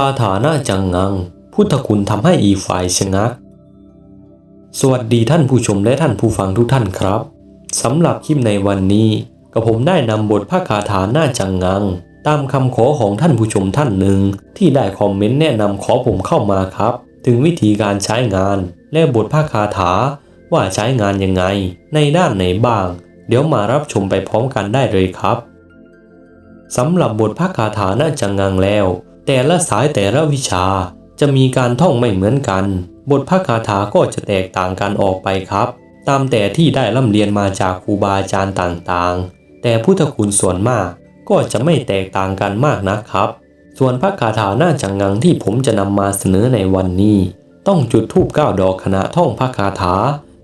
คาถาหน้าจังงัง พุทธคุณทำให้อีฝ่ายชะงัก สวัสดีท่านผู้ชมและท่านผู้ฟังทุกท่านครับสำหรับคลิปในวันนี้กับผมได้นำบทพระคาถาหน้าจังงัง ตามคำขอของท่านผู้ชมท่านหนึ่ง ที่ได้คอมเมนต์แนะนำขอผมเข้ามาครับ ถึงวิธีการใช้งาน และบทพระคาถา ว่าใช้งานยังไง ในด้านไหนบ้าง เดี๋ยวมารับชมไปพร้อมกันได้เลยครับสำหรับบทพระคาถาหน้าจังงังแล้ว แต่ละสายแต่ละวิชาจะมีการท่องไม่เหมือนกัน บทพระคาถาก็จะแตกต่างกันออกไปครับ ตามแต่ที่ได้ร่ำเรียนมาจากครูบาอาจารย์ต่างๆ แต่พุทธคุณส่วนมากก็จะไม่แตกต่างกันมากนะครับ ส่วนพระคาถาหน้าจังงังที่ผมจะนำมาเสนอในวันนี้ ต้องจุดธูปเก้าดอกขณะท่องพระคาถา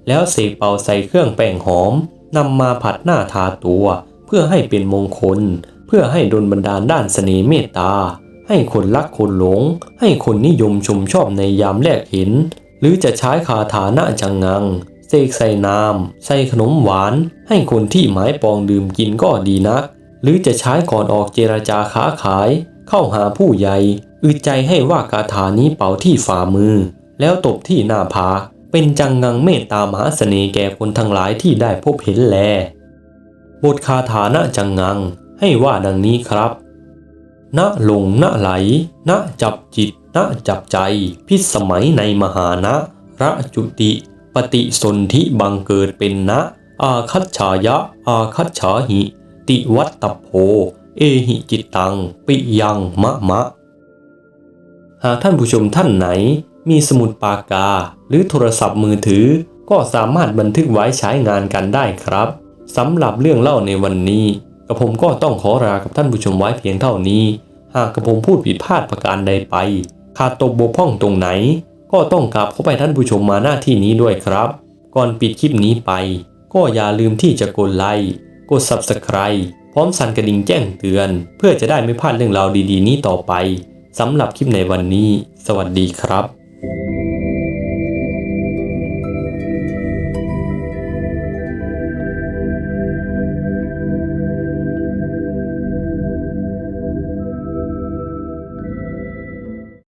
แล้วเสกเป่าใส่เครื่องแป้งหอมนำมาผัดหน้าทาตัว เพื่อให้เป็นมงคล เพื่อให้ดลบันดาลด้านเสน่ห์เมตตา ให้คนรักคนหลง ให้คนนิยมชมชอบในยามแรกเห็น หรือจะใช้คาถาหน้าจังงังเสกใส่น้ำใส่ขนมหวาน ให้คนที่หมายปองดื่มกินก็ดีนัก หรือจะใช้ก่อนออกเจรจาค้าขาย เข้าหาผู้ใหญ่อึดใจให้ว่าคาถานี้เป่าที่ฝ่ามือ แล้วตบที่หน้าผากเป็นจังงังเมตตามหาเสน่ห์แก่คนทั้งหลายที่ได้พบเห็นแล บทคาถาณจังงังให้ว่าดังนี้ครับ ณหลงณไหลณจับจิตณจับใจ พิสมัยในมหานะระจุติ ปฏิสนธิบังเกิดเป็นนะ อาคัจฉายะ อาคัจฉาหิ ติวัตตโพเอหิจิตตัง ปิยังมะมะ หากท่านผู้ชมท่านไหน มีสมุดปากกา หรือโทรศัพท์มือถือ ก็สามารถบันทึกไว้ใช้งานกันได้ครับสำหรับเรื่องเล่าในวันนี้ ระผมก็ต้องขอลากับท่านผู้ชมไว้เพียงเท่านี้ หากกระผมพูดผิดพลาดประการใดไป ขาดตกบกพร่องตรงไหน ก็ต้องกราบเข้าไปท่านผู้ชมมาหน้าที่นี้ด้วยครับ ก่อนปิดคลิปนี้ไป ก็อย่าลืมที่จะกดไลค์ กด Subscribe พร้อมสั่นกระดิ่งแจ้งเตือน เพื่อจะได้ไม่พลาดเรื่องราวดีๆ นี้ต่อไปสำหรับคลิปในวันนี้ สวัสดีครับ